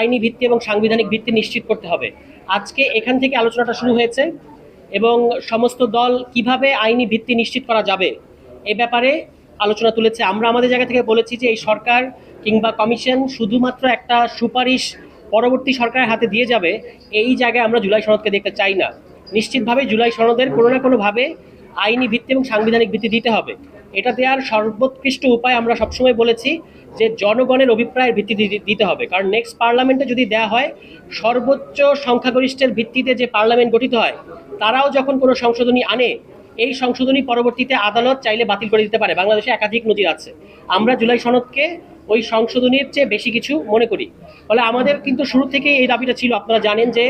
আইনি ভিত্তি এবং সাংবিধানিক ভিত্তি নিশ্চিত করতে হবে। আজকে এখান থেকে আলোচনাটা শুরু হয়েছে এবং সমস্ত দল কীভাবে আইনি ভিত্তি নিশ্চিত করা যাবে এ ব্যাপারে আলোচনা তুলেছে। আমরা আমাদের জায়গা থেকে বলেছি যে এই সরকার কিংবা কমিশন শুধুমাত্র একটা সুপারিশ পরবর্তী সরকারের হাতে দিয়ে যাবে, এই জায়গায় আমরা জুলাই সনদকে দেখতে চাই না। নিশ্চিতভাবে জুলাই সনদের কোনো না কোনোভাবে আইনি ভিত্তি এবং সাংবিধানিক ভিত্তি দিতে হবে। এটা দেওয়ার সর্বোৎকৃষ্ট উপায় আমরা সবসময় বলেছি যে জনগণের অভিপ্রায়ের ভিত্তি দিতে হবে। কারণ নেক্সট পার্লামেন্টে যদি দেয়া হয়, সর্বোচ্চ সংখ্যাগরিষ্ঠের ভিত্তিতে যে পার্লামেন্ট গঠিত হয়, তারাও যখন কোনো সংশোধনী আনে, এই সংশোধনী পরবর্তীতে আদালত চাইলে বাতিল করে দিতে পারে। বাংলাদেশে একাধিক নজির আছে। আমরা জুলাই সনদকে ওই সংশোধনীর চেয়ে বেশি কিছু মনে করি। ফলে আমাদের কিন্তু শুরু থেকেই এই দাবিটা ছিল। আপনারা জানেন যে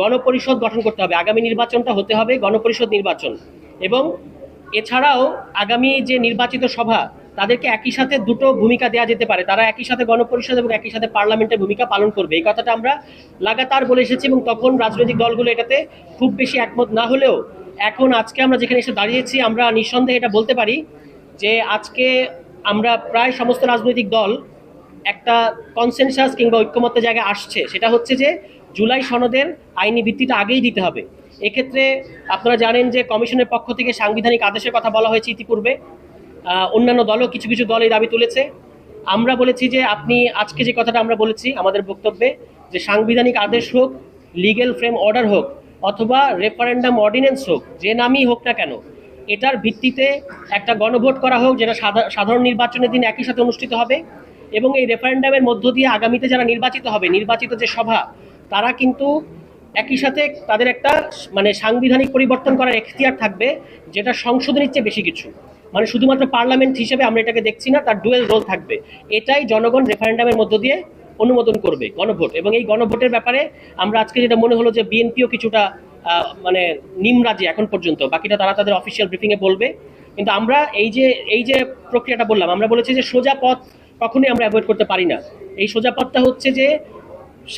গণপরিষদ গঠন করতে হবে। আগামী নির্বাচনটা হতে হবে গণপরিষদ নির্বাচন। এবং এছাড়াও আগামী যে নির্বাচিত সভা, তাদেরকে একই সাথে দুটো ভূমিকা দেওয়া যেতে পারে। তারা একই সাথে গণপরিষদ এবং একই সাথে পার্লামেন্টের ভূমিকা পালন করবে। এই কথাটা আমরা লাগাতার বলে এসেছি এবং তখন রাজনৈতিক দলগুলো এটাতে খুব বেশি একমত না হলেও এখন আজকে আমরা যেখানে এসে দাঁড়িয়েছি, আমরা নিঃসন্দেহে এটা বলতে পারি যে আজকে আমরা প্রায় সমস্ত রাজনৈতিক দল একটা কনসেনসাস কিংবা ঐক্যমত্য জায়গায় আসছে। সেটা হচ্ছে যে জুলাই সনদের আইনি ভিত্তিটা আগেই দিতে হবে। এক্ষেত্রে আপনারা জানেন যে কমিশনের পক্ষ থেকে সাংবিধানিক আদেশের কথা বলা হয়েছে ইতিপূর্বে। অন্যান্য দলও কিছু কিছু দল এই দাবি তুলেছে। আমরা বলেছি যে আপনি আজকে যে কথাটা আমরা বলেছি, আমাদের বক্তব্যে, যে সাংবিধানিক আদেশ হোক লিগেল ফ্রেম অর্ডার হোক, অথবা রেফারেন্ডাম অর্ডিন্যান্স হোক, যে নামই হোক না কেন, এটার ভিত্তিতে একটা গণভোট করা হোক, যেটা সাধা- সাধারণ নির্বাচনের দিন একই সাথে অনুষ্ঠিত হবে এবং এই রেফারেন্ডামের মধ্য দিয়ে আগামীতে যারা নির্বাচিত হবে, নির্বাচিত যে সভা, তারা কিন্তু একই সাথে তাদের একটা মানে সাংবিধানিক পরিবর্তন করার এখতিয়ার থাকবে, যেটা সংশোধনের চেয়ে বেশি কিছু। মানে শুধুমাত্র পার্লামেন্ট হিসেবে আমরা এটাকে দেখছি না, তার ডুয়েল রোল থাকবে। এটাই জনগণ রেফারেন্ডামের মধ্য দিয়ে অনুমোদন করবে, গণভোট। এবং এই গণভোটের ব্যাপারে আমরা আজকে যেটা মনে হলো যে বিএনপিও কিছুটা মানে নিমরাজি এখন পর্যন্ত। বাকিটা তারা তাদের অফিসিয়াল ব্রিফিংয়ে বলবে। কিন্তু আমরা এই যে এই যে প্রক্রিয়াটা বললাম, আমরা বলেছি যে সোজা পথ কখনোই আমরা অ্যাভয়েড করতে পারি না। এই সোজা পথটা হচ্ছে যে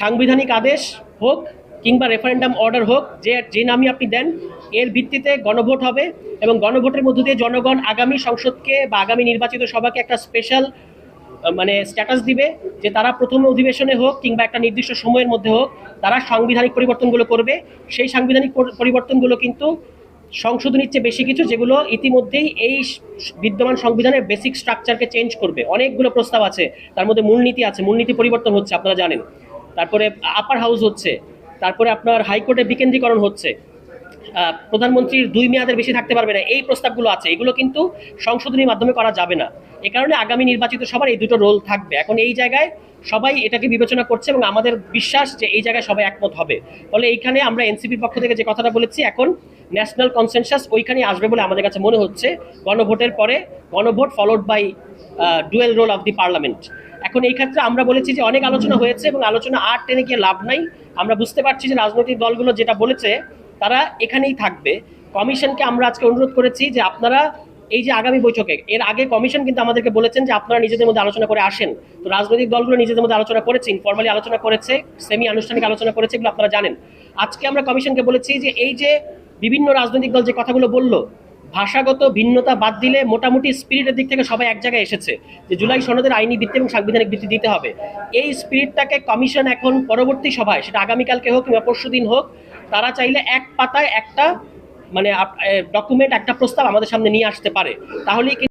সাংবিধানিক আদেশ হোক কিংবা রেফারেন্ডাম অর্ডার হোক, যে যে নামই আপনি দেন, এর ভিত্তিতে গণভোট হবে এবং গণভোটের মধ্য দিয়ে জনগণ আগামী সংসদকে বা আগামী নির্বাচিত সভাকে একটা স্পেশাল মানে স্ট্যাটাস দিবে যে তারা প্রথম অধিবেশনে হোক কিংবা একটা নির্দিষ্ট সময়ের মধ্যে হোক, তারা সাংবিধানিক পরিবর্তনগুলো করবে। সেই সাংবিধানিক পরিবর্তনগুলো কিন্তু সংশোধনীর চেয়ে বেশি কিছু যেগুলো ইতিমধ্যেই এই বিদ্যমান সংবিধানের বেসিক স্ট্রাকচারকে চেঞ্জ করবে। অনেকগুলো প্রস্তাব আছে, তার মধ্যে মূলনীতি আছে, মূলনীতি পরিবর্তন হচ্ছে, আপনারা জানেন। তারপরে আপার হাউস হচ্ছে। তারপরে আপনার হাইকোর্টে বিকেন্দ্রীকরণ হচ্ছে। প্রধানমন্ত্রীর দুই মেয়াদের বেশি থাকতে পারবে না। এই প্রস্তাবগুলো আছে। এগুলো কিন্তু সংশোধনীর মাধ্যমে করা যাবে না। এ কারণে আগামী নির্বাচিত সবার এই দুটো রোল থাকবে। এখন এই জায়গায় সবাই এটাকে বিবেচনা করছে এবং আমাদের বিশ্বাস যে এই জায়গায় সবাই একমত হবে। ফলে এইখানে আমরা এনসিপির পক্ষ থেকে যে কথাটা বলেছি, এখন ন্যাশনাল কনসেনসাস ওইখানেই আসবে বলে আমাদের কাছে মনে হচ্ছে। গণভোটের পরে গণভোট followed by dual role of the parliament এখন এই ক্ষেত্রে আমরা বলেছি যে অনেক আলোচনা হয়েছে এবং আলোচনা আর টেনে গিয়ে লাভ নাই। আমরা বুঝতে পারছি যে রাজনৈতিক দলগুলো যেটা বলেছে, তারা এখানেই থাকবে। কমিশনকে আমরা আজকে অনুরোধ করেছি যে আপনারা এই যে আগামী বৈঠকে, এর আগে কমিশন কিন্তু আমাদেরকে বলেছেন যে আপনারা নিজেদের মধ্যে আলোচনা করে আসেন। তো রাজনৈতিক দলগুলো নিজেদের মধ্যে আলোচনা করেছে ইনফর্মালি আলোচনা করেছে সেমি আনুষ্ঠানিক আলোচনা করেছে এগুলো আপনারা জানেন। আজকে আমরা কমিশনকে বলেছি যে এই যে বিভিন্ন রাজনৈতিক দল যে কথাগুলো বলল ভাষাগত ভিন্নতা বাদ দিলে মোটামুটি স্পিরিটের দিক থেকে সবাই এক জায়গায় এসেছে যে জুলাই সনদের আইনি ভিত্তি এবং সাংবিধানিক ভিত্তি দিতে হবে। এই স্পিরিটটাকে কমিশন এখন পরবর্তী সভায়, সেটা আগামীকালকে হোক কিংবা পরশু দিন হোক, তারা চাইলে এক পাতায় একটা মানে ডকুমেন্ট একটা প্রস্তাব আমাদের সামনে নিয়ে আসতে পারে। তাহলেই